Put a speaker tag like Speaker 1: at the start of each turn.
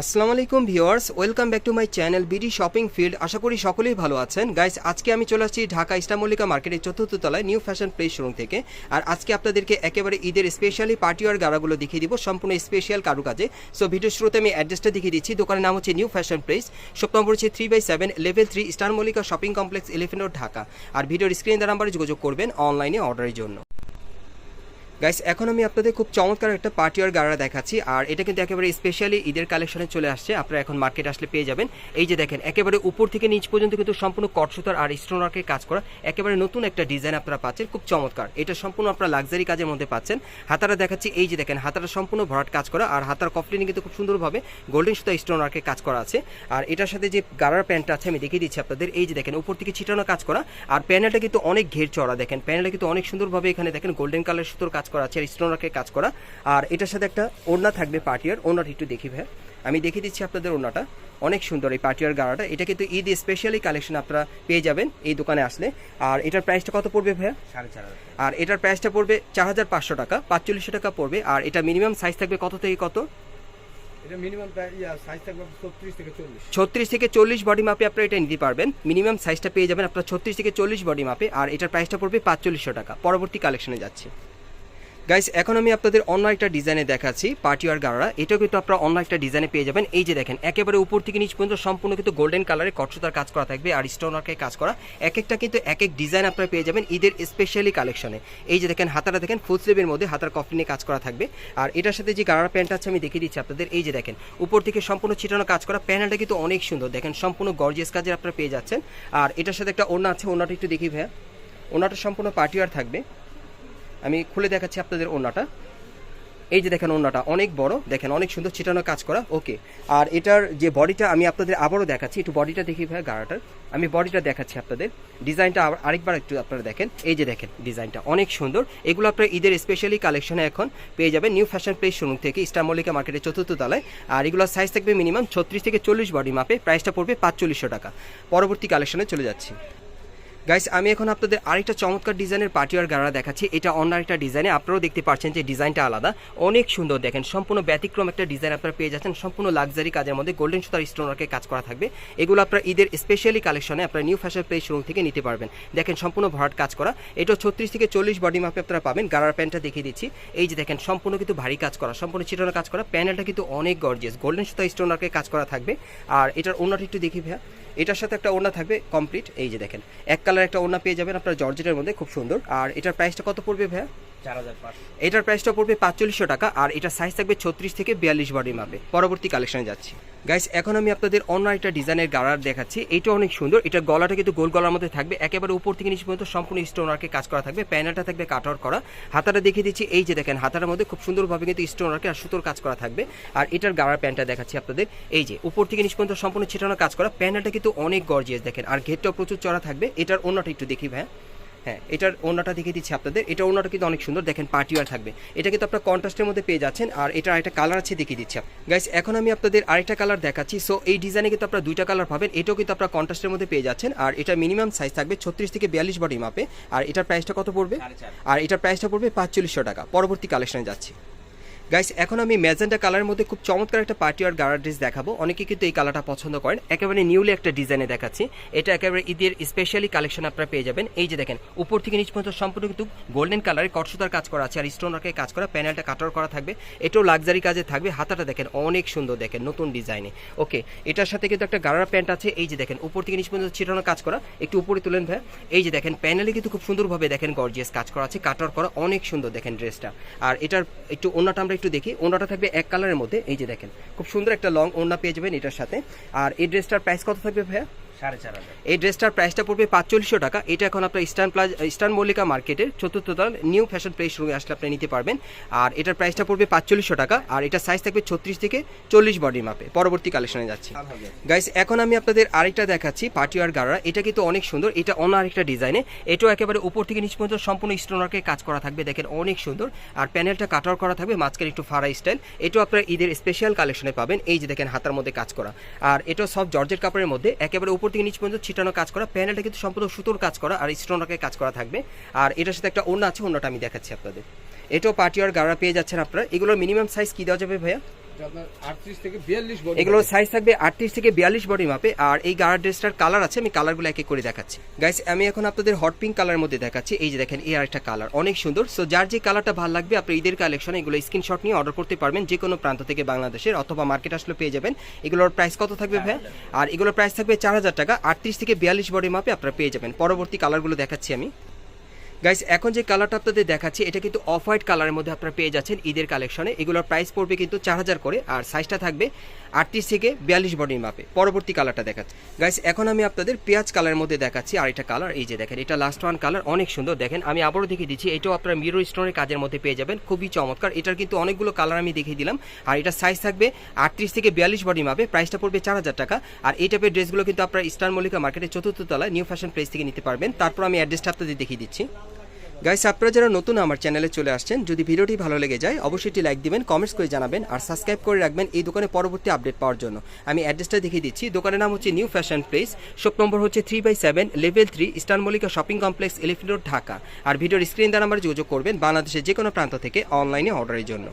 Speaker 1: আসসালামু আলাইকুম viewers, welcome back to my channel BD shopping field. আশা করি সকলেই ভালো আছেন। গাইস, আজকে আমি চলে আসছি ঢাকা ইস্টামল্লিকা মার্কেটের চতুর্থ তলায় নিউ ফ্যাশন প্লেস শোরুম থেকে। আর আজকে আপনাদেরকে একেবারে ঈদের স্পেশালি পার্টিওয়ার গাড়াগুলো দেখিয়ে দিব, সম্পূর্ণ স্পেশাল কারুকাজে। সো ভিডিও শুরুতে আমি অ্যাড্রেসটা দেখিয়ে দিচ্ছি। দোকানের নাম হচ্ছে new fashion place. Shop number হচ্ছে three by seven level three star Mallika shopping complex Road Dhaka. আর ভিডিওর স্ক্রিন নাম্বারে যোগাযোগ করবেন অনলাইনে অর্ডারের জন্য। গাইস এখন আমি আপনাদের খুব চমৎকার একটা পার্টিওয়ার গাড়া দেখাচ্ছি, আর এটা কিন্তু একেবারে স্পেশালি ঈদের কালেকশনে চলে আসছে, আপনারা এখন মার্কেট আসলে পেয়ে যাবেন। এই যে দেখেন, একেবারে উপর থেকে নিচ পর্যন্ত কিন্তু সম্পূর্ণ কটসুতার আর স্টোনারকে কাজ করা, একেবারে নতুন একটা ডিজাইন আপনারা পাচ্ছেন, খুব চমৎকার। এটা সম্পূর্ণ আপনারা লাক্সারি কাজের মধ্যে পাচ্ছেন। হাতারা দেখাচ্ছি, এই যে দেখেন হাতারা সম্পূর্ণ ভরাট কাজ করা, আর হাতার কফলিনে কিন্তু খুব সুন্দরভাবে গোল্ডেন সুতা স্টোনারকে কাজ করা আছে। আর এটার সাথে যে গাড়ার প্যান্টটা আছে, আমি দেখিয়ে দিচ্ছি আপনাদের, এই যে দেখেন, উপর থেকে ছিটানো কাজ করা, আর প্যানেলটা কিন্তু অনেক ঘের চড়া দেখেন প্যানেলটা কিন্তু অনেক সুন্দরভাবে এখানে দেখেন গোল্ডেন কালার সুতোর কাজ করা আছে আর স্টোনারকে কাজ করা। আর এটার সাথে একটা ওড়না থাকবে পার্টিয়ার ওড়নাটা একটু দেখি ভাই আমি দেখিয়ে দিচ্ছি আপনাদের ওড়নাটা। অনেক সুন্দর এই পার্টিয়ার গাড়াটা। এটা কিন্তু ঈদ স্পেশালি কালেকশন আপনারা পেয়ে যাবেন এই দোকানে আসলে। আর এটার প্রাইসটা কত পড়বে ভাইয়া?
Speaker 2: সাড়ে চার
Speaker 1: আর এটার প্রাইসটা পড়বে চার হাজার পাঁচশো টাকা পাঁচচল্লিশশো টাকা পড়বে। আর এটা মিনিমাম সাইজ থাকবে কত থেকে কত?
Speaker 2: এটা মিনিমাম সাইজ থাকবে ছত্রিশ থেকে চল্লিশ।
Speaker 1: ছত্রিশ থেকে চল্লিশ বডি মাপে আপনারা এটা নিতে পারবেন। মিনিমাম সাইজটা পেয়ে যাবেন আপনার ছত্রিশ থেকে চল্লিশ বডি মাপে আর এটার প্রাইসটা পড়বে পাঁচচল্লিশশো টাকা। পরবর্তী কালেকশনে যাচ্ছি। গাইস এখন আমি আপনাদের অন্য একটা ডিজাইনে দেখাচ্ছি পার্টিওয়ার গাড়া এটাও কিন্তু আপনারা অন্য একটা ডিজাইনে পেয়ে যাবেন। এই যে দেখেন, একেবারে উপর থেকে নিচ পর্যন্ত সম্পূর্ণ কিন্তু গোল্ডেন কালারে কটসুতার কাজ করা থাকবে আর স্টোনারকে কাজ করা। এক একটা কিন্তু এক এক ডিজাইন আপনারা পেয়ে যাবেন ঈদের স্পেশালি কালেকশনে এই যে দেখেন, হাতাটা দেখেন ফুল স্লিভের মধ্যে হাতার কফি নিয়ে কাজ করা থাকবে। আর এটার সাথে যে গাড়ার প্যান্ট আছে, আমি দেখিয়ে দিচ্ছি আপনাদের। এই যে দেখেন, উপর থেকে সম্পূর্ণ ছিটানো কাজ করা। প্যানেলটা কিন্তু অনেক সুন্দর। দেখেন, সম্পূর্ণ গর্জিয়াস কাজের আপনারা পেয়ে যাচ্ছেন। আর এটার সাথে একটা ওড়না আছে, ওড়নাটা একটু দেখি ভাইয়া। ওড়নাটা সম্পূর্ণ পার্টিওয়ার থাকবে। আমি খুলে দেখাচ্ছি আপনাদের ওড়নাটা। এই যে দেখেন ওড়নাটা, অনেক বড়। দেখেন, অনেক সুন্দর ছিটানো কাজ করা। ওকে। আর এটার যে বডিটা আমি আপনাদের আবারও দেখাচ্ছি, একটু বডিটা দেখি ভাই, গাড়াটার। আমি বডিটা দেখাচ্ছি আপনাদের। ডিজাইনটা আরেকবার একটু আপনারা দেখেন। এই যে দেখেন, ডিজাইনটা অনেক সুন্দর। এগুলো আপনারা ঈদের স্পেশালি কালেকশনে এখন পেয়ে যাবেন নিউ ফ্যাশন প্লেস শোরুম থেকে ইস্টার মল্লিকা মার্কেটের চতুর্থ তলায়। আর এগুলোর সাইজ থাকবে মিনিমাম ছত্রিশ থেকে চল্লিশ বডি মাপে প্রাইসটা পড়বে পাঁচচল্লিশশো টাকা। পরবর্তী কালেকশনে চলে যাচ্ছি। গাইস আমি এখন আপনাদের আরেকটা চমৎকার ডিজাইনের পার্টিওয়ার গাড়া দেখাচ্ছি। এটা অন্য আরেকটা ডিজাইনে আপনারাও দেখতে পাচ্ছেন যে ডিজাইনটা আলাদা। অনেক সুন্দর দেখেন, সম্পূর্ণ ব্যতিক্রম একটা ডিজাইন আপনারা পেয়ে যাচ্ছেন। সম্পূর্ণ লাক্সারি কাজের মধ্যে গোল্ডেন সুতার স্টোনারকে কাজ করা থাকবে। এগুলো আপনারা ঈদের স্পেশালি কালেকশনে আপনারা নিউ ফ্যাশন প্লেস শোরুম থেকে নিতে পারবেন। দেখেন, সম্পূর্ণ ভরাট কাজ করা। এটা ছত্রিশ থেকে চল্লিশ বডি মাপে আপনারা পাবেন। গাড়ার প্যান্টটা দেখিয়ে দিচ্ছি। এই যে দেখেন, সম্পূর্ণ কিন্তু ভারী কাজ করা, সম্পূর্ণ চিটানো কাজ করা। প্যানেলটা কিন্তু অনেক গর্জিয়াস গোল্ডেন সুতা স্টোনারকে কাজ করা থাকবে। আর এটার ওনাটা একটু দেখি ভাইয়া। এটার সাথে একটা ওড়না থাকবে কমপ্লিট এই যে দেখেন, এক কালার একটা ওড়না পেয়ে যাবেন আপনার জর্জেটের মধ্যে, খুব সুন্দর। আর এটার প্রাইসটা কত পড়বে ভাইয়া? এটার প্রাইসটা পড়বে পাঁচচল্লিশশো টাকা, আর এটার সাইজ থাকবে ছত্রিশ থেকে বিয়াল্লিশ বডি মাপে পরবর্তী কালেকশনে যাচ্ছি। গাইস এখন আমি আপনাদের অন্য একটা ডিজাইনের গাড়ার দেখাচ্ছি। এটা অনেক সুন্দর। এটার গলাটা কিন্তু গোল গলার মধ্যে থাকবে। একেবারে উপর থেকে নিচে পর্যন্ত সম্পূর্ণ স্টোনারকে কাজ করা থাকবে। প্যানেলটা থাকবে কাটআউট করা। হাতাটা দেখিয়ে দিচ্ছি। এই যে দেখেন হাতার মধ্যে খুব সুন্দরভাবে কিন্তু স্টোনারকে আর সুতোর কাজ করা থাকবে। আর এটার গাড়ার প্যান্টটা দেখাচ্ছি আপনাদের। এই যে, উপর থেকে নিচ পর্যন্ত সম্পূর্ণ ছিটানো কাজ করা। প্যানেলটা কিন্তু অনেক গর্জিয়াস দেখেন। আর ঘেরটাও প্রচুর চড়া থাকবে। এটার অন্যটা একটু দেখি ভাই হ্যাঁ এটার ওনাটা দেখে দিচ্ছি আপনাদের। এটা ওনাটা কিন্তু অনেক সুন্দর। দেখেন পার্টিওয়ার থাকবে। এটা কিন্তু আপনার কন্ট্রাস্টের মধ্যে পেয়ে যাচ্ছেন। আর এটা আরেকটা কালার আছে দেখিয়ে দিচ্ছি গাইস এখন আমি আপনাদের আরেকটা কালার দেখাচ্ছি। সো এই ডিজাইনে কিন্তু আপনারা দুইটা কালার পাবেন। এটাও কিন্তু আপনার কন্ট্রাস্টের মধ্যে পেয়ে যাচ্ছেন। আর এটা মিনিমাম সাইজ থাকবে ছত্রিশ থেকে বিয়াল্লিশ বডি মাপে আর এটার প্রাইসটা কত পড়বে? আর এটার প্রাইসটা পড়বে পাঁচচল্লিশশো টাকা। পরবর্তী কালেকশনে যাচ্ছি। গাইস এখন আমি ম্যাজেন্টা কালারের মধ্যে খুব চমৎকার একটা পার্টি আর গাড়ার ড্রেস দেখাবো। অনেকে কিন্তু এই কালারটা পছন্দ করেন। একেবারে নিউলি একটা ডিজাইনে দেখাচ্ছি। এটা একেবারে ঈদের স্পেশালি কালেকশন আপনারা পেয়ে যাবেন। এই যে দেখেন, উপর থেকে নিচ পর্যন্ত সম্পূর্ণ কিন্তু গোল্ডেন কালারে কটসুতার কাজ করা আছে আর স্টোনারকে কাজ করা প্যানেলটা কাটার করা থাকবে। এটাও লাক্সারি কাজে থাকবে। হাতাটা দেখেন, অনেক সুন্দর দেখেন, নতুন ডিজাইনে। ওকে এটার সাথে কিন্তু একটা গাড়ার প্যান্ট আছে। এই যে দেখেন, উপর থেকে নিচ পর্যন্ত ছিটানো কাজ করা। একটু উপরে তুলেন ভাই। এই যে দেখেন প্যানেলে কিন্তু খুব সুন্দরভাবে দেখেন গর্জিয়াস কাজ করা আছে। কাটার করা, অনেক সুন্দর দেখেন ড্রেসটা। আর এটার একটু ওনাটা আমরা একটু দেখি। ওনাটা থাকবে এক কালারের মধ্যে। এই যে দেখেন, খুব সুন্দর একটা লং ওনা পেয়ে যাবেন এটার সাথে। আর এই ড্রেসটার প্রাইস কত থাকবে ভাইয়া?
Speaker 2: সাড়ে চার হাজার।
Speaker 1: এই ড্রেসটার প্রাইসটা পড়বে পাঁচচল্লিশশো টাকা। এটা এখন আপনার ইস্টার্ন প্লাজ ইস্টার্ন মল্লিকা মার্কেটের চতুর্থ তল নিউ ফ্যাশন প্লেস রুমে আসলে আপনি নিতে পারবেন। আর এটার প্রাইসটা পড়বে পাঁচচল্লিশশো টাকা। আর এটার সাইজ থাকবে ছত্রিশ থেকে চল্লিশ বডি মাপে পরবর্তী কালেকশনে যাচ্ছি। গাইস এখন আমি আপনাদের আরেকটা দেখাচ্ছি পার্টিওয়ার গাড়া এটা কিন্তু অনেক সুন্দর। এটা অন্য আরেকটা ডিজাইনে এটাও একেবারে উপর থেকে নিচ পর্যন্ত সম্পূর্ণ স্টোনারকে কাজ করা থাকবে। দেখেন অনেক সুন্দর। আর প্যানেলটা কাটার করা থাকবে মাঝখানে একটু ফারা স্টাইল এটাও আপনার ঈদের স্পেশাল কালেকশনে পাবেন। এই যে দেখেন হাতার মধ্যে কাজ করা। আর এটাও সব জর্জের কাপড়ের মধ্যে। একেবারে উপর থেকে নিচ পর্যন্ত ছিটানো কাজ করা, প্যানেলটা কিন্তু সম্পূর্ণ সুতোর কাজ করা আর স্টোনারকে কাজ করা থাকবে। আর এটার সাথে একটা অন্য আছে অন্যটা আমি দেখাচ্ছি আপনাদের। এটাও পার্টিওয়ার গাড়া পেয়ে যাচ্ছেন আপনারা। এগুলোর মিনিমাম সাইজ কি দেওয়া যাবে ভাইয়া? এগুলোর সাইজ থাকবে আটত্রিশ থেকে বিয়াল্লিশ বডি মাপে আর এই গাড়ার ড্রেসটার কালার আছে আমি কালারগুলো এক এক করে দেখাচ্ছি। গাইস আমি এখন আপনাদের হট পিঙ্ক কালারের মধ্যে দেখাচ্ছি। এই যে দেখেন এই আরেকটা কালার অনেক সুন্দর। সো যার যে কালারটা ভালো লাগবে আপনি ঈদের কালেকশন এগুলো স্ক্রিনশট নিয়ে অর্ডার করতে পারবেন। যে কোনো প্রান্ত থেকে বাংলাদেশের অথবা মার্কেট আসলে পেয়ে যাবেন। এগুলোর প্রাইস কত থাকবে ভাই আর এগুলোর প্রাইস থাকবে চার হাজার টাকা। আটত্রিশ থেকে বিয়াল্লিশ বডি মাপে আপনারা পেয়ে যাবেন। পরবর্তী কালারগুলো দেখাচ্ছি আমি। গাইস এখন যে কালারটা আপনাদের দেখাচ্ছি, এটা কিন্তু অফ হোয়াইট কালারের মধ্যে আপনারা পেয়ে যাচ্ছেন ঈদের কালেকশনে এগুলোর প্রাইস পড়বে কিন্তু চার হাজার করে, আর সাইজটা থাকবে আটত্রিশ থেকে বিয়াল্লিশ বডির মাপে। পরবর্তী কালারটা দেখাচ্ছি। গাইস এখন আমি আপনাদের পেঁয়াজ কালারের মধ্যে দেখাচ্ছি আর এটা কালার এই যে দেখেন, এটা লাস্ট ওয়ান কালার অনেক সুন্দর। দেখেন, আমি আবারও দেখিয়ে দিচ্ছি, এটাও আপনারা মিরো স্টোনের কাজের মধ্যে পেয়ে যাবেন, খুবই চমৎকার। এটার কিন্তু অনেকগুলো কালার আমি দেখিয়ে দিলাম, আর এটা সাইজ থাকবে আটত্রিশ থেকে বিয়াল্লিশ বডি মাপে প্রাইসটা পড়বে চার হাজার টাকা। আর এই টাইপের ড্রেসগুলো কিন্তু আপনারা ইস্টার্ন মল্লিকা মার্কেটের চতুর্থ তলায় নিউ ফ্যাশন প্লেস থেকে নিতে পারবেন। তারপর আমি অ্যাড্রেসটা আপনাদের দেখিয়ে দিচ্ছি। গাইস আপনারা যারা নতুন আমার চ্যানেলে চলে আসছেন, যদি ভিডিওটি ভালো লেগে যায়, অবশ্যই একটি লাইক দিবেন কমেন্টস করে জানাবেন, আর সাবস্ক্রাইব করে রাখবেন এই দোকানে পরবর্তী আপডেট পাওয়ার জন্য। আমি অ্যাড্রেসটা দেখিয়ে দিচ্ছি। দোকানের নাম হচ্ছে new fashion place shop number হচ্ছে three by seven level three Eastern Mallika shopping complex Elephant Road Dhaka আর ভিডিওর স্ক্রিন দ্বারা আমরা যোগাযোগ করবেন বাংলাদেশের যে কোনো প্রান্ত থেকে অনলাইনে অর্ডারের জন্য।